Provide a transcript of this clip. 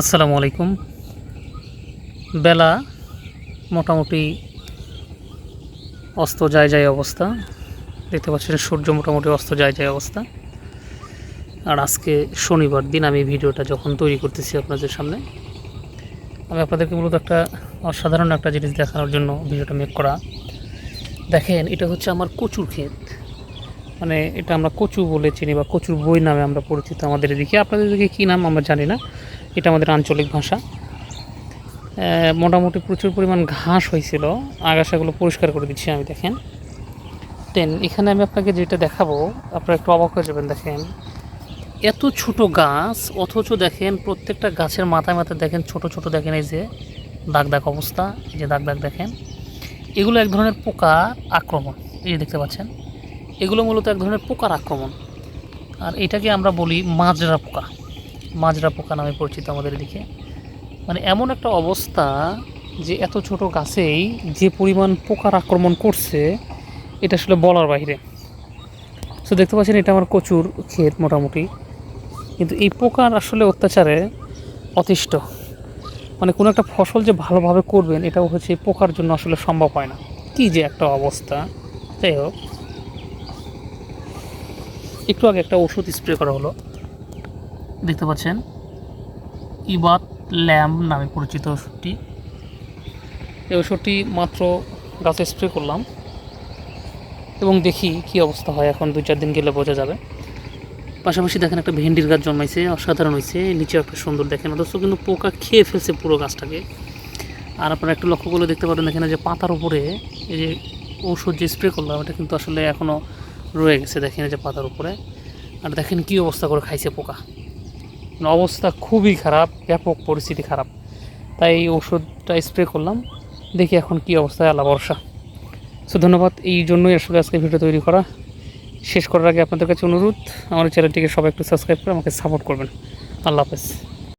আসসালামু আলাইকুম। বেলা মোটামুটি অস্ত যায় যায় অবস্থা। দেখতে পাচ্ছেন সূর্য মোটামুটি অস্ত যায় যায় অবস্থা। আর আজকে শনিবার দিন আমি ভিডিওটা যখন তৈরি করতেছি আপনাদের সামনে, আমি আপনাদেরকে মূলত একটা অসাধারণ একটা জিনিস দেখানোর জন্য ভিডিওটা মেক করা। দেখেন, এটা হচ্ছে আমার কচুর ক্ষেত। মানে এটা আমরা কচু বলে চিনি বা কচুর বই নামে আমরা পরিচিত আমাদের এদিকে। আপনাদের এদিকে কী নাম আমরা জানি না। এটা আমাদের আঞ্চলিক ভাষা। মোটামুটি প্রচুর পরিমাণ ঘাস হয়েছিল। আগাছাগুলো পরিষ্কার করে দিচ্ছি আমি, দেখেন। দেন, এখানে আমি আপনাকে যেটা দেখাবো, আপনারা একটু অবাক হয়ে যাবেন, দেখেন। এত ছোট গাছ, অথচ দেখেন প্রত্যেকটা গাছের মাথায় মাথায় দেখেন ছোট ছোট, দেখেন এই যে দাগ দাগ অবস্থা, এই যে দাগ দাগ, দেখেন। এগুলো এক ধরনের পোকার আক্রমণ, এই দেখতে পাচ্ছেন। এগুলো মূলত এক ধরনের পোকার আক্রমণ। আর এটাকে আমরা বলি মাজরা পোকা। মাজরা পোকা নামে পরিচিত আমাদের এদিকে। মানে এমন একটা অবস্থা যে এত ছোট গাছেই যে পরিমাণ পোকার আক্রমণ করছে, এটা আসলে বলার বাইরে। তো দেখতে পাচ্ছেন, এটা আমার কচুর ক্ষেত মোটামুটি। কিন্তু এই পোকার আসলে অত্যাচারে অতিষ্ঠ। মানে কোনো একটা ফসল যে ভালোভাবে করবেন, এটাও হচ্ছে পোকার জন্য আসলে সম্ভব হয় না। কী যে একটা অবস্থা। যাই হোক। একটু আগে একটা ওষুধ স্প্রে করা হলো। দেখতে পাচ্ছেন? ইবাত ল্যাম্প নামে পরিচিত ওষুধটি। এই ওষুধটি মাত্র গাছে স্প্রে করলাম। এবং দেখি কি অবস্থা হয়, এখন দুই চার দিন গেলে বোঝা যাবে। পাশাপাশি দেখেন একটা ভেন্ডির গাছ জন্মাইছে, অসাধারণ হয়েছে নিচে একটা সুন্দর দেখেন অথচ কিন্তু পোকা খেয়ে ফেলছে পুরো গাছটাকে। আর আপনারা একটু লক্ষ্য করলে দেখতে পারেন দেখেন যে পাতার উপরে এই যে ঔষধ যে স্প্রে করলাম, এটা কিন্তু আসলে এখনও রয়ে গেছে দেখেন যে পাতার উপরে। আর দেখেন কি অবস্থা করে খাইছে পোকা। অবস্থা খুবই খারাপ, ব্যাপক পরিস্থিতি খারাপ। তাই এই ওষুধটা স্প্রে করলাম, দেখি এখন কি অবস্থায় আলা বর্ষা সো ধন্যবাদ, এই জন্যই আসলে আজকে ভিডিও তৈরি করা। শেষ করার আগে আপনাদের কাছে অনুরোধ, আমার চ্যানেলটিকে সবাই একটু সাবস্ক্রাইব করে আমাকে সাপোর্ট করবেন। আল্লাহ হাফেজ।